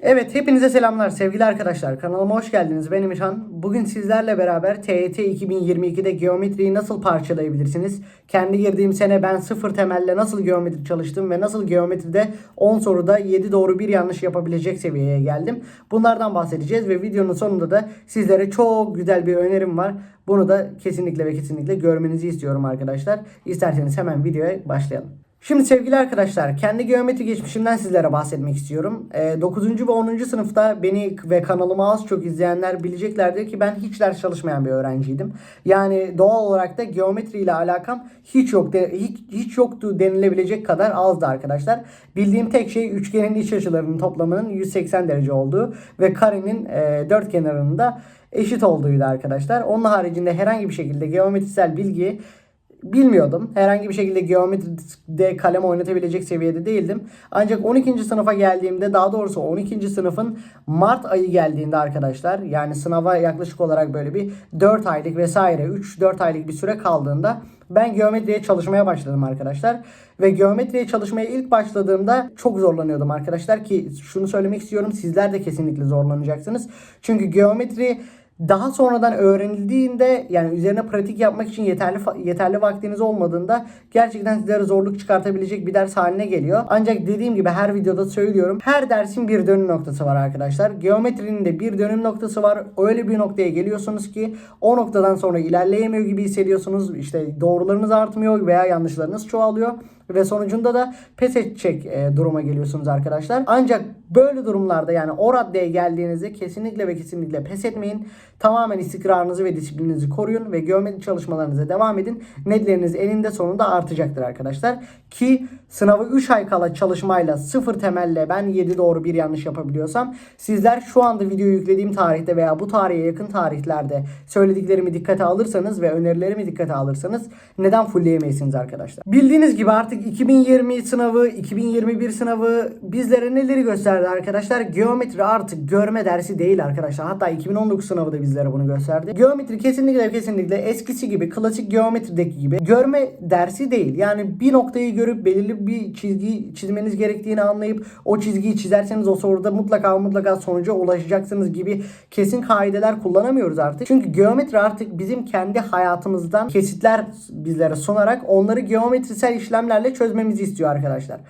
Evet hepinize selamlar sevgili arkadaşlar kanalıma hoş geldiniz ben Emirhan. Bugün sizlerle beraber TYT 2022'de geometriyi nasıl parçalayabilirsiniz? Kendi girdiğim sene ben sıfır temelle nasıl geometri çalıştım ve nasıl geometride 10 soruda 7 doğru 1 yanlış yapabilecek seviyeye geldim. Bunlardan bahsedeceğiz ve videonun sonunda da sizlere çok güzel bir önerim var. Bunu da kesinlikle ve kesinlikle görmenizi istiyorum arkadaşlar. İsterseniz hemen videoya başlayalım. Şimdi sevgili arkadaşlar kendi geometri geçmişimden sizlere bahsetmek istiyorum. Ee, 9. ve 10. sınıfta beni ve kanalımı az çok izleyenler bileceklerdir ki ben hiç ders çalışmayan bir öğrenciydim. Yani doğal olarak da geometri ile alakam hiç yok hiç, hiç yoktu denilebilecek kadar azdı arkadaşlar. Bildiğim tek şey üçgenin iç açılarının toplamının 180 derece olduğu ve karenin e, dört kenarının da eşit olduğuydu arkadaşlar. Onun haricinde herhangi bir şekilde geometrisel bilgi bilmiyordum. Herhangi bir şekilde geometride kalem oynatabilecek seviyede değildim. Ancak 12. sınıfa geldiğimde daha doğrusu 12. sınıfın Mart ayı geldiğinde arkadaşlar yani sınava yaklaşık olarak böyle bir 4 aylık vesaire 3-4 aylık bir süre kaldığında ben geometriye çalışmaya başladım arkadaşlar. Ve geometriye çalışmaya ilk başladığımda çok zorlanıyordum arkadaşlar ki şunu söylemek istiyorum sizler de kesinlikle zorlanacaksınız. Çünkü geometri daha sonradan öğrenildiğinde yani üzerine pratik yapmak için yeterli yeterli vaktiniz olmadığında gerçekten sizlere zorluk çıkartabilecek bir ders haline geliyor. Ancak dediğim gibi her videoda söylüyorum. Her dersin bir dönüm noktası var arkadaşlar. Geometrinin de bir dönüm noktası var. Öyle bir noktaya geliyorsunuz ki o noktadan sonra ilerleyemiyor gibi hissediyorsunuz. İşte doğrularınız artmıyor veya yanlışlarınız çoğalıyor ve sonucunda da pes edecek e, duruma geliyorsunuz arkadaşlar. Ancak böyle durumlarda yani o raddeye geldiğinizde kesinlikle ve kesinlikle pes etmeyin. Tamamen istikrarınızı ve disiplininizi koruyun ve geometri çalışmalarınıza devam edin. Netleriniz eninde sonunda artacaktır arkadaşlar. Ki sınavı 3 ay kala çalışmayla sıfır temelle ben 7 doğru bir yanlış yapabiliyorsam sizler şu anda videoyu yüklediğim tarihte veya bu tarihe yakın tarihlerde söylediklerimi dikkate alırsanız ve önerilerimi dikkate alırsanız neden fullleyemeyesiniz arkadaşlar. Bildiğiniz gibi artık 2020 sınavı, 2021 sınavı bizlere neleri gösterdi arkadaşlar? Geometri artık görme dersi değil arkadaşlar. Hatta 2019 sınavı da bizlere bunu gösterdi. Geometri kesinlikle kesinlikle eskisi gibi klasik geometrideki gibi görme dersi değil. Yani bir noktayı görüp belirli bir çizgi çizmeniz gerektiğini anlayıp o çizgiyi çizerseniz o soruda mutlaka mutlaka sonuca ulaşacaksınız gibi kesin kaideler kullanamıyoruz artık. Çünkü geometri artık bizim kendi hayatımızdan kesitler bizlere sunarak onları geometrisel işlemlerle çözmemizi istiyor arkadaşlar.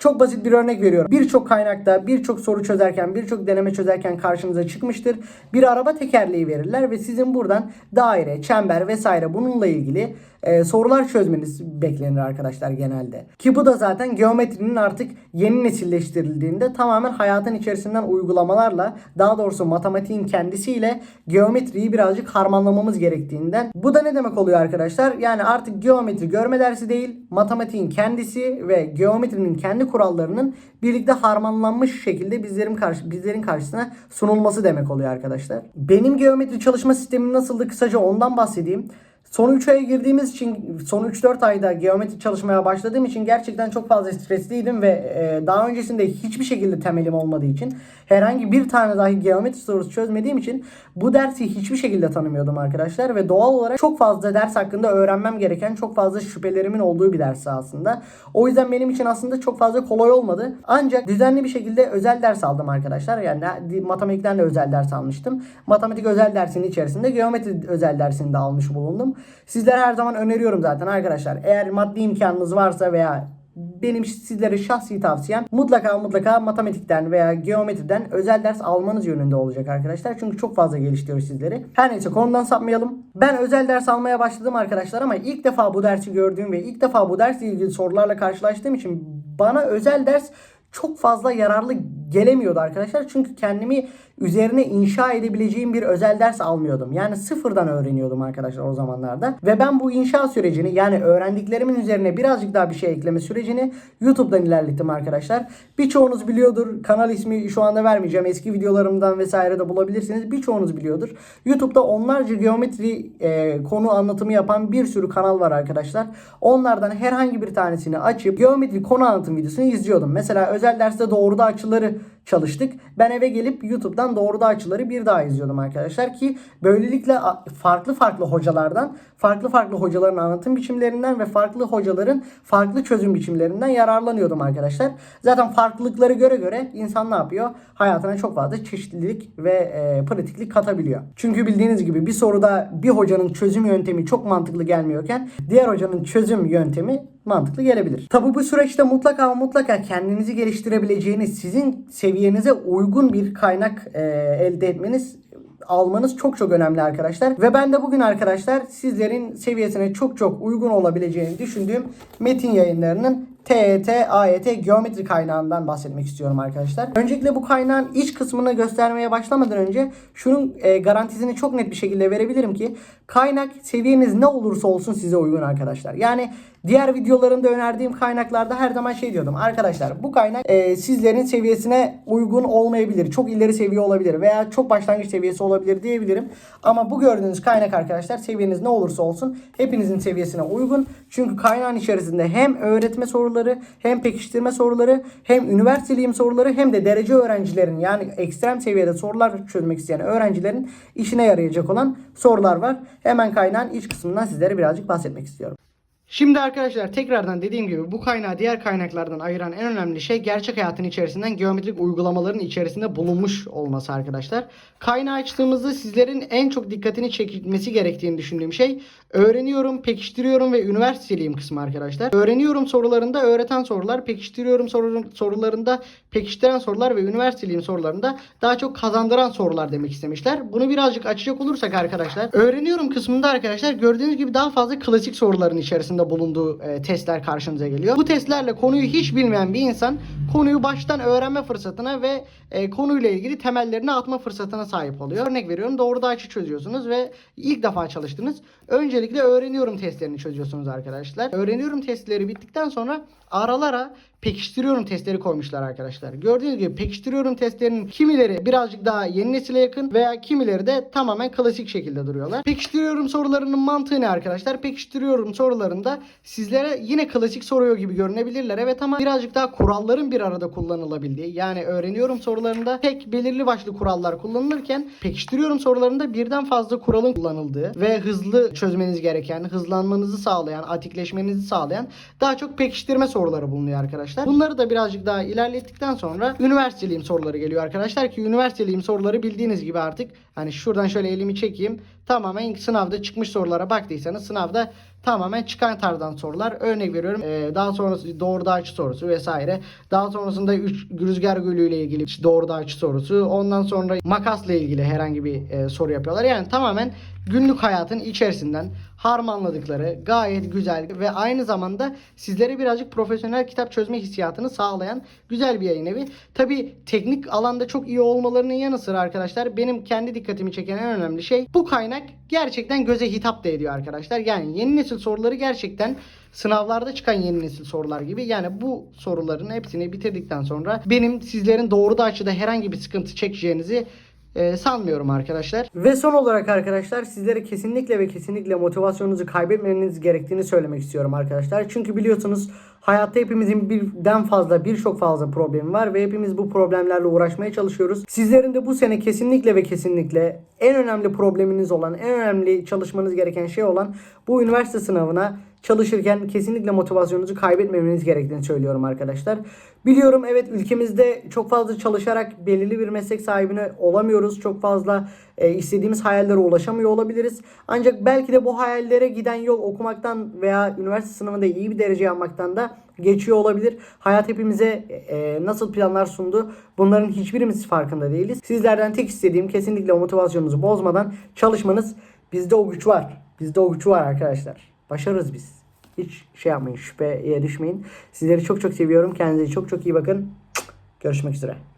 Çok basit bir örnek veriyorum. Birçok kaynakta birçok soru çözerken, birçok deneme çözerken karşınıza çıkmıştır. Bir araba tekerleği verirler ve sizin buradan daire, çember vesaire bununla ilgili e, sorular çözmeniz beklenir arkadaşlar genelde. Ki bu da zaten geometrinin artık yeni nesilleştirildiğinde tamamen hayatın içerisinden uygulamalarla daha doğrusu matematiğin kendisiyle geometriyi birazcık harmanlamamız gerektiğinden. Bu da ne demek oluyor arkadaşlar? Yani artık geometri görme dersi değil, matematiğin kendisi ve geometrinin kendi kurallarının birlikte harmanlanmış şekilde bizlerin karşı bizlerin karşısına sunulması demek oluyor arkadaşlar. Benim geometri çalışma sistemim nasıldı kısaca ondan bahsedeyim. Son 3 aya girdiğimiz için son 3-4 ayda geometri çalışmaya başladığım için gerçekten çok fazla stresliydim ve e, daha öncesinde hiçbir şekilde temelim olmadığı için herhangi bir tane dahi geometri sorusu çözmediğim için bu dersi hiçbir şekilde tanımıyordum arkadaşlar ve doğal olarak çok fazla ders hakkında öğrenmem gereken çok fazla şüphelerimin olduğu bir ders aslında. O yüzden benim için aslında çok fazla kolay olmadı. Ancak düzenli bir şekilde özel ders aldım arkadaşlar. Yani matematikten de özel ders almıştım. Matematik özel dersinin içerisinde geometri özel dersini de almış bulundum. Sizlere her zaman öneriyorum zaten arkadaşlar. Eğer maddi imkanınız varsa veya benim sizlere şahsi tavsiyem mutlaka mutlaka matematikten veya geometriden özel ders almanız yönünde olacak arkadaşlar. Çünkü çok fazla geliştiriyor sizleri. Her neyse konudan sapmayalım. Ben özel ders almaya başladım arkadaşlar ama ilk defa bu dersi gördüğüm ve ilk defa bu dersle ilgili sorularla karşılaştığım için bana özel ders çok fazla yararlı gelemiyordu arkadaşlar. Çünkü kendimi üzerine inşa edebileceğim bir özel ders almıyordum. Yani sıfırdan öğreniyordum arkadaşlar o zamanlarda. Ve ben bu inşa sürecini yani öğrendiklerimin üzerine birazcık daha bir şey ekleme sürecini YouTube'dan ilerlettim arkadaşlar. Birçoğunuz biliyordur. Kanal ismi şu anda vermeyeceğim. Eski videolarımdan vesaire de bulabilirsiniz. Birçoğunuz biliyordur. YouTube'da onlarca geometri e, konu anlatımı yapan bir sürü kanal var arkadaşlar. Onlardan herhangi bir tanesini açıp geometri konu anlatım videosunu izliyordum. Mesela özel derste doğruda açıları çalıştık. Ben eve gelip YouTube'dan doğru da açıları bir daha izliyordum arkadaşlar ki böylelikle farklı farklı hocalardan, farklı farklı hocaların anlatım biçimlerinden ve farklı hocaların farklı çözüm biçimlerinden yararlanıyordum arkadaşlar. Zaten farklılıkları göre göre insan ne yapıyor? Hayatına çok fazla çeşitlilik ve e, pratiklik katabiliyor. Çünkü bildiğiniz gibi bir soruda bir hocanın çözüm yöntemi çok mantıklı gelmiyorken diğer hocanın çözüm yöntemi mantıklı gelebilir. Tabi bu süreçte mutlaka mutlaka kendinizi geliştirebileceğiniz, sizin seviyenize uygun bir kaynak e, elde etmeniz almanız çok çok önemli arkadaşlar. Ve ben de bugün arkadaşlar sizlerin seviyesine çok çok uygun olabileceğini düşündüğüm metin yayınlarının TET, AYT geometri kaynağından bahsetmek istiyorum arkadaşlar. Öncelikle bu kaynağın iç kısmını göstermeye başlamadan önce şunun e, garantisini çok net bir şekilde verebilirim ki kaynak seviyeniz ne olursa olsun size uygun arkadaşlar. Yani diğer videolarımda önerdiğim kaynaklarda her zaman şey diyordum. Arkadaşlar bu kaynak e, sizlerin seviyesine uygun olmayabilir. Çok ileri seviye olabilir veya çok başlangıç seviyesi olabilir diyebilirim. Ama bu gördüğünüz kaynak arkadaşlar seviyeniz ne olursa olsun hepinizin seviyesine uygun. Çünkü kaynağın içerisinde hem öğretme soruları hem pekiştirme soruları hem üniversiteliyim soruları hem de derece öğrencilerin yani ekstrem seviyede sorular çözmek isteyen öğrencilerin işine yarayacak olan sorular var. Hemen kaynağın iç kısmından sizlere birazcık bahsetmek istiyorum. Şimdi arkadaşlar tekrardan dediğim gibi bu kaynağı diğer kaynaklardan ayıran en önemli şey gerçek hayatın içerisinden geometrik uygulamaların içerisinde bulunmuş olması arkadaşlar. Kaynağı açtığımızda sizlerin en çok dikkatini çekilmesi gerektiğini düşündüğüm şey öğreniyorum, pekiştiriyorum ve üniversiteliyim kısmı arkadaşlar. Öğreniyorum sorularında öğreten sorular, pekiştiriyorum soru- sorularında pekiştiren sorular ve üniversiteliyim sorularında daha çok kazandıran sorular demek istemişler. Bunu birazcık açacak olursak arkadaşlar öğreniyorum kısmında arkadaşlar gördüğünüz gibi daha fazla klasik soruların içerisinde bulunduğu e, testler karşınıza geliyor. Bu testlerle konuyu hiç bilmeyen bir insan konuyu baştan öğrenme fırsatına ve e, konuyla ilgili temellerini atma fırsatına sahip oluyor. Örnek veriyorum doğru açı çözüyorsunuz ve ilk defa çalıştınız. Öncelikle öğreniyorum testlerini çözüyorsunuz arkadaşlar. Öğreniyorum testleri bittikten sonra aralara pekiştiriyorum testleri koymuşlar arkadaşlar. Gördüğünüz gibi pekiştiriyorum testlerinin kimileri birazcık daha yeni nesile yakın veya kimileri de tamamen klasik şekilde duruyorlar. Pekiştiriyorum sorularının mantığı ne arkadaşlar? Pekiştiriyorum sorularında sizlere yine klasik soruyor gibi görünebilirler. Evet ama birazcık daha kuralların bir arada kullanılabildiği yani öğreniyorum sorularında tek belirli başlı kurallar kullanılırken pekiştiriyorum sorularında birden fazla kuralın kullanıldığı ve hızlı çözmeniz gereken, hızlanmanızı sağlayan, atikleşmenizi sağlayan daha çok pekiştirme soruları bulunuyor arkadaşlar. Bunları da birazcık daha ilerlettikten sonra üniversiteliyim soruları geliyor arkadaşlar ki üniversiteliyim soruları bildiğiniz gibi artık hani şuradan şöyle elimi çekeyim. Tamamen sınavda çıkmış sorulara baktıysanız sınavda tamamen çıkan tarzdan sorular. Örnek veriyorum ee, daha sonrası doğru da açı sorusu vesaire. Daha sonrasında üç, rüzgar gölü ile ilgili doğru da açı sorusu. Ondan sonra makasla ilgili herhangi bir e, soru yapıyorlar. Yani tamamen günlük hayatın içerisinden harmanladıkları gayet güzel ve aynı zamanda sizlere birazcık profesyonel kitap çözme hissiyatını sağlayan güzel bir yayın evi. Tabi teknik alanda çok iyi olmalarının yanı sıra arkadaşlar benim kendi dikkatimi çeken en önemli şey bu kaynak gerçekten göze hitap da ediyor arkadaşlar. Yani yeni nesil soruları gerçekten sınavlarda çıkan yeni nesil sorular gibi. Yani bu soruların hepsini bitirdikten sonra benim sizlerin doğru da açıda herhangi bir sıkıntı çekeceğinizi e, sanmıyorum arkadaşlar. Ve son olarak arkadaşlar sizlere kesinlikle ve kesinlikle motivasyonunuzu kaybetmeniz gerektiğini söylemek istiyorum arkadaşlar. Çünkü biliyorsunuz hayatta hepimizin birden fazla birçok fazla problemi var ve hepimiz bu problemlerle uğraşmaya çalışıyoruz. Sizlerin de bu sene kesinlikle ve kesinlikle en önemli probleminiz olan, en önemli çalışmanız gereken şey olan bu üniversite sınavına çalışırken kesinlikle motivasyonunuzu kaybetmemeniz gerektiğini söylüyorum arkadaşlar. Biliyorum evet ülkemizde çok fazla çalışarak belirli bir meslek sahibine olamıyoruz. Çok fazla e, istediğimiz hayallere ulaşamıyor olabiliriz. Ancak belki de bu hayallere giden yol okumaktan veya üniversite sınavında iyi bir derece almaktan da geçiyor olabilir. Hayat hepimize e, nasıl planlar sundu bunların hiçbirimiz farkında değiliz. Sizlerden tek istediğim kesinlikle motivasyonunuzu bozmadan çalışmanız. Bizde o güç var. Bizde o güç var arkadaşlar. Başarırız biz. Hiç şey yapmayın şüpheye düşmeyin. Sizleri çok çok seviyorum. Kendinize çok çok iyi bakın. Görüşmek üzere.